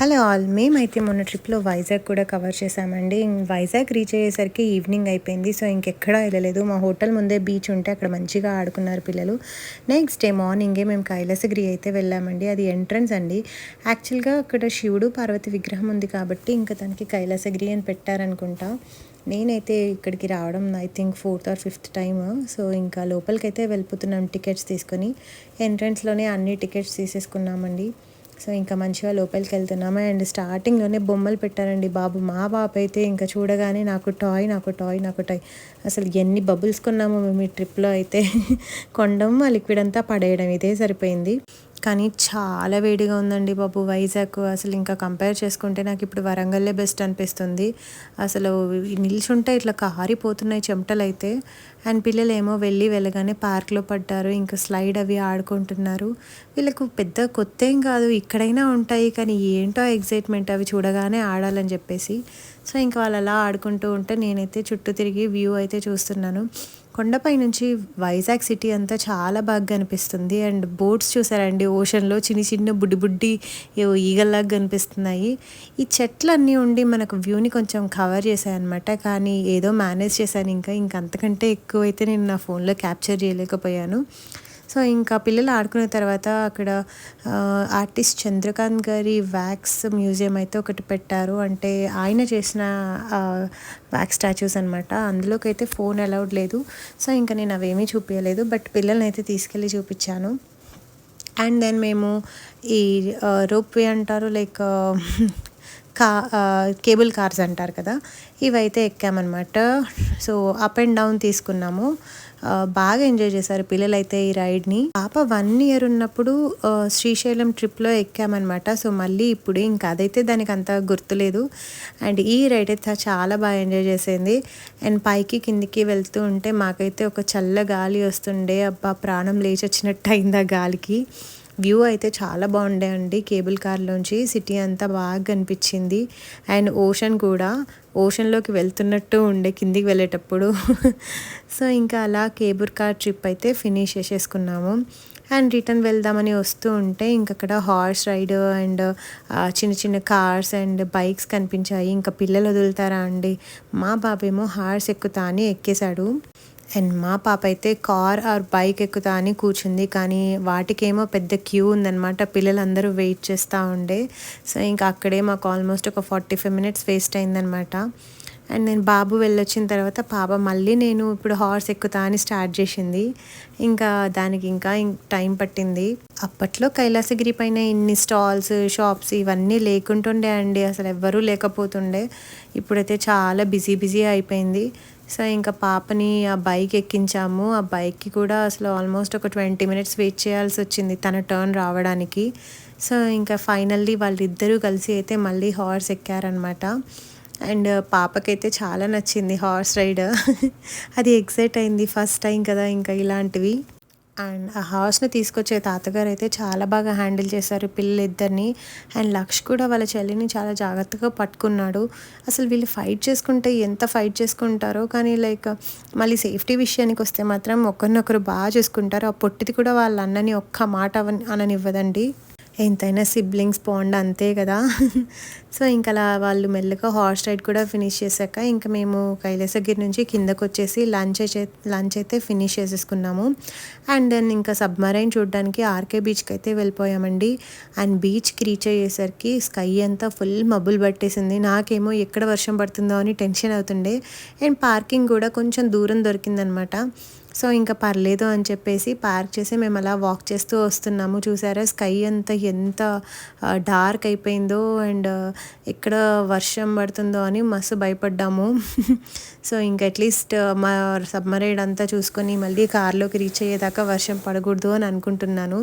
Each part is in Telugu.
హలో ఆల్ మేమైతే మొన్న ట్రిప్లో వైజాగ్ కూడా కవర్ చేసామండి వైజాగ్ రీచ్ అయ్యేసరికి ఈవినింగ్ అయిపోయింది. సో ఇంకెక్కడా వెళ్ళలేదు. మా హోటల్ ముందే బీచ్ ఉంటే అక్కడ మంచిగా ఆడుకున్నారు పిల్లలు. నెక్స్ట్ డే మార్నింగే మేము కైలాసగిరి అయితే వెళ్ళామండి. అది ఎంట్రన్స్ అండి. యాక్చువల్గా అక్కడ శివుడు పార్వతి విగ్రహం ఉంది కాబట్టి ఇంకా దానికి కైలాసగిరి అని పెట్టారనుకుంటా. నేనైతే ఇక్కడికి రావడం I think fourth or fifth time so ఇంకా లోపలికైతే వెళ్ళిపోతున్నాం టికెట్స్ తీసుకొని. ఎంట్రన్స్లోనే అన్ని టికెట్స్ తీసేసుకున్నామండి. సో ఇంకా మంచిగా లోపలికి వెళ్తున్నాము? అండ్ స్టార్టింగ్లోనే బొమ్మలు పెట్టారండి బాబు. మా బాబు అయితే ఇంకా చూడగానే నాకు టాయ్ నాకు టాయ్ నాకు టాయ్. అసలు ఎన్ని బబుల్స్ కొన్నామో మేము ఈ ట్రిప్లో అయితే. కొండం ఆ లిక్విడ్ అంతా పడేయడం ఇదే సరిపోయింది. కానీ చాలా వేడిగా ఉందండి బాబు. వైజాగ్ అసలు ఇంకా కంపేర్ చేసుకుంటే నాకు ఇప్పుడు వరంగల్లే బెస్ట్ అనిపిస్తుంది. అసలు నిల్చుంటే ఇట్లా కారిపోతున్నాయి చెమటలు అయితే అండ్ పిల్లలు ఏమో వెళ్ళి వెళ్ళగానే పార్క్లో పడ్డారు. ఇంకా స్లైడ్ అవి ఆడుకుంటున్నారు. వీళ్ళకు పెద్ద కొత్త ఏం కాదు. ఇక్కడైనా ఉంటాయి. కానీ ఏంటో ఎగ్జైట్మెంట్ అవి చూడగానే ఆడాలని చెప్పేసి. సో ఇంకా వాళ్ళు అలా ఆడుకుంటూ ఉంటే నేనైతే చుట్టూ తిరిగి వ్యూ అయితే చూస్తున్నాను. కొండపై నుంచి వైజాగ్ సిటీ అంతా చాలా బాగా కనిపిస్తుంది. అండ్ బోట్స్ చూసారండి. ఓషన్లో చిన్న చిన్న బుడ్డి బుడ్డి ఏవో ఈగల్లాగా కనిపిస్తున్నాయి. ఈ చెట్లు అన్నీ ఉండి మనకు వ్యూని కొంచెం కవర్ చేశాయన్నమాట. కానీ ఏదో మేనేజ్ చేశాను ఇంకా. ఇంక అంతకంటే ఎక్కువ అయితే నేను నా ఫోన్లో క్యాప్చర్ చేయలేకపోయాను. సో ఇంకా పిల్లలు ఆడుకున్న తర్వాత అక్కడ ఆర్టిస్ట్ చంద్రకాంత్ గారి వ్యాక్స్ మ్యూజియం అయితే ఒకటి పెట్టారు. అంటే ఆయన చేసిన వ్యాక్స్ స్టాచ్యూస్ అనమాట అందులోకి అయితే ఫోన్ అలౌడ్ లేదు. సో ఇంకా నేను అవేమీ చూపించలేదు బట్ పిల్లల్ని అయితే తీసుకెళ్ళి చూపించాను. అండ్ దెన్ మేము ఈ రోప్ వే అంటారు లైక్ కా కేబుల్ కార్స్ అంటారు కదా ఇవైతే ఎక్కామన్నమాట. సో అప్ అండ్ డౌన్ తీసుకున్నాము. బాగా ఎంజాయ్ చేశారు పిల్లలైతే ఈ రైడ్ని. పాప వన్ ఇయర్ ఉన్నప్పుడు శ్రీశైలం ట్రిప్లో ఎక్కామన్నమాట. సో మళ్ళీ ఇప్పుడు ఇంకా అదైతే దానికి అంత గుర్తులేదు అండ్ ఈ రైడ్ అయితే చాలా బాగా ఎంజాయ్ చేసింది. అండ్ పైకి కిందికి వెళ్తూ ఉంటే మాకైతే ఒక చల్ల గాలి వస్తుండే. అబ్బా ప్రాణం లేచి వచ్చినట్టు అయింది ఆ గాలికి. వ్యూ అయితే చాలా బాగుండే అండి కేబుల్ కార్లోంచి సిటీ అంతా బాగా కనిపించింది. అండ్ ఓషన్ కూడా ఓషన్లోకి వెళ్తున్నట్టు ఉండే కిందికి వెళ్ళేటప్పుడు. సో ఇంకా అలా కేబుల్ కార్ ట్రిప్ అయితే ఫినిష్ చేసేసుకున్నాము. అండ్ రిటర్న్ వెళ్దామని వస్తూ ఉంటే ఇంక అక్కడ హార్స్ రైడ్ అండ్ చిన్న చిన్న కార్స్ అండ్ బైక్స్ కనిపించాయి. ఇంకా పిల్లలు వదులుతారా అండి? మా బాబేమో హార్స్ ఎక్కుతా అని ఎక్కేశాడు. అండ్ మా పాప అయితే కార్ ఆర్ బైక్ ఎక్కుతా అని కూర్చుంది. కానీ వాటికేమో పెద్ద క్యూ ఉందనమాట పిల్లలందరూ వెయిట్ చేస్తూ ఉండే. సో ఇంకా అక్కడే మాకు ఆల్మోస్ట్ ఒక ఫార్టీ ఫైవ్ మినిట్స్ వేస్ట్ అయిందనమాట అండ్ నేను బాబు వెళ్ళొచ్చిన తర్వాత పాప మళ్ళీ నేను ఇప్పుడు హార్స్ ఎక్కుతా అని స్టార్ట్ చేసింది. ఇంకా దానికి ఇంకా టైం పట్టింది. అప్పట్లో కైలాసగిరి పైన ఇన్ని స్టాల్స్ షాప్స్ ఇవన్నీ లేకుంటుండే అండి. అసలు ఎవ్వరూ లేకపోతుండే. ఇప్పుడైతే చాలా బిజీ బిజీ అయిపోయింది. సో ఇంకా పాపని ఆ బైక్ ఎక్కించాము. ఆ బైక్కి కూడా అసలు ఆల్మోస్ట్ ఒక ట్వంటీ మినిట్స్ వెయిట్ చేయాల్సి వచ్చింది తన టర్న్ రావడానికి. సో ఇంకా ఫైనల్లీ వాళ్ళిద్దరూ కలిసి అయితే మళ్ళీ హార్స్ ఎక్కారనమాట అండ్ పాపకైతే చాలా నచ్చింది హార్స్ రైడ్ అది ఎక్సైట్ అయింది ఫస్ట్ టైం కదా ఇంకా ఇలాంటివి. అండ్ ఆ హార్స్ని తీసుకొచ్చే తాతగారు అయితే చాలా బాగా హ్యాండిల్ చేశారు పిల్లలిద్దరిని అండ్ లక్ష్ కూడా వాళ్ళ చెల్లిని చాలా జాగ్రత్తగా పట్టుకున్నాడు. అసలు వీళ్ళు ఫైట్ చేసుకుంటే ఎంత ఫైట్ చేసుకుంటారో కానీ లైక్ మళ్ళీ సేఫ్టీ విషయానికి వస్తే మాత్రం ఒకరినొకరు బాగా చేసుకుంటారు. ఆ పొట్టిది కూడా వాళ్ళ అన్నని ఒక్క మాట అననివ్వదండి. ఎంతైనా సిబ్లింగ్స్ బాండ్ అంతే కదా. సో ఇంకా అలా వాళ్ళు మెల్లగా హార్స్ రైడ్ కూడా ఫినిష్ చేశాక ఇంకా మేము కైలాసగిరి నుంచి కిందకు వచ్చేసి లంచ్ అయితే లంచ్ అయితే ఫినిష్ చేసేసుకున్నాము. అండ్ దెన్ ఇంకా సబ్మరైన్ చూడడానికి ఆర్కే బీచ్కి అయితే వెళ్ళిపోయామండి. అండ్ బీచ్కి రీచ్ అయ్యేసరికి స్కై అంతా ఫుల్ మబ్బులు పట్టేసింది. నాకేమో ఎక్కడ వర్షం పడుతుందో అని టెన్షన్ అవుతుండే. అండ్ పార్కింగ్ కూడా కొంచెం దూరం దొరికిందనమాట. సో ఇంకా పర్లేదు అని చెప్పేసి పార్క్ చేసి మేము అలా వాక్ చేస్తూ వస్తున్నాము. చూసారా స్కై అంతా ఎంత డార్క్ అయిపోయిందో అండ్ ఎక్కడ వర్షం పడుతుందో అని మస్తు భయపడ్డాము. సో ఇంకా అట్లీస్ట్ మా సబ్మరైడ్ అంతా చూసుకొని మళ్ళీ కార్లోకి రీచ్ అయ్యేదాకా వర్షం పడకూడదు అని అనుకుంటున్నాను.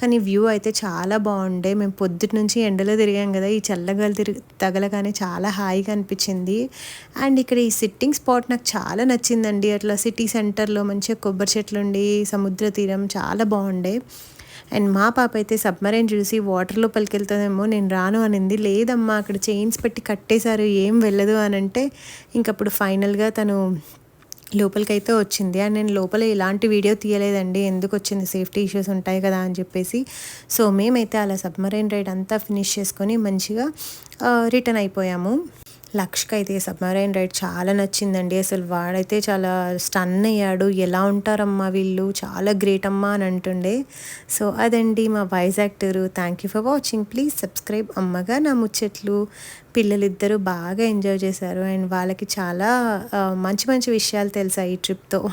కానీ వ్యూ అయితే చాలా బాగుండే. మేము పొద్దుటి నుంచి ఎండలో తిరిగాం కదా ఈ చల్లగాలి తిరిగి తగలగానే చాలా హాయిగా అనిపించింది. అండ్ ఇక్కడ ఈ సిట్టింగ్ స్పాట్ నాకు చాలా నచ్చిందండి. అట్లా సిటీ సెంటర్లో మంచి మంచిగా కొబ్బరి చెట్లు ఉండి సముద్ర తీరం చాలా బాగుండే. అండ్ మా పాప అయితే సబ్మరైన్ చూసి వాటర్ లోపలికి వెళ్తుందేమో నేను రాను అనింది. లేదమ్మా అక్కడ చైన్స్ పెట్టి కట్టేశారు ఏం వెళ్ళదు అని అంటే ఇంకప్పుడు ఫైనల్గా తను లోపలికైతే వచ్చింది. అండ్ నేను లోపల ఎలాంటి వీడియో తీయలేదండి ఎందుకు వచ్చింది సేఫ్టీ ఇష్యూస్ ఉంటాయి కదా అని చెప్పేసి. సో మేమైతే అలా సబ్మరైన్ రైడ్ అంతా ఫినిష్ చేసుకొని మంచిగా రిటర్న్ అయిపోయాము. లక్ష్కి అయితే సబ్మరైన్ రైడ్ చాలా నచ్చిందండి. అసలు వాడైతే చాలా స్టన్ అయ్యాడు. ఎలా ఉంటారమ్మా వీళ్ళు? చాలా గ్రేట్ అమ్మా అని అంటుండే. సో అదండి మా Vizag tour. Thank you for watching please subscribe అమ్మగా నా ముచ్చట్లు. పిల్లలిద్దరూ బాగా ఎంజాయ్ చేశారు. అండ్ వాళ్ళకి చాలా మంచి మంచి విషయాలు తెలుసాయి ఈ ట్రిప్తో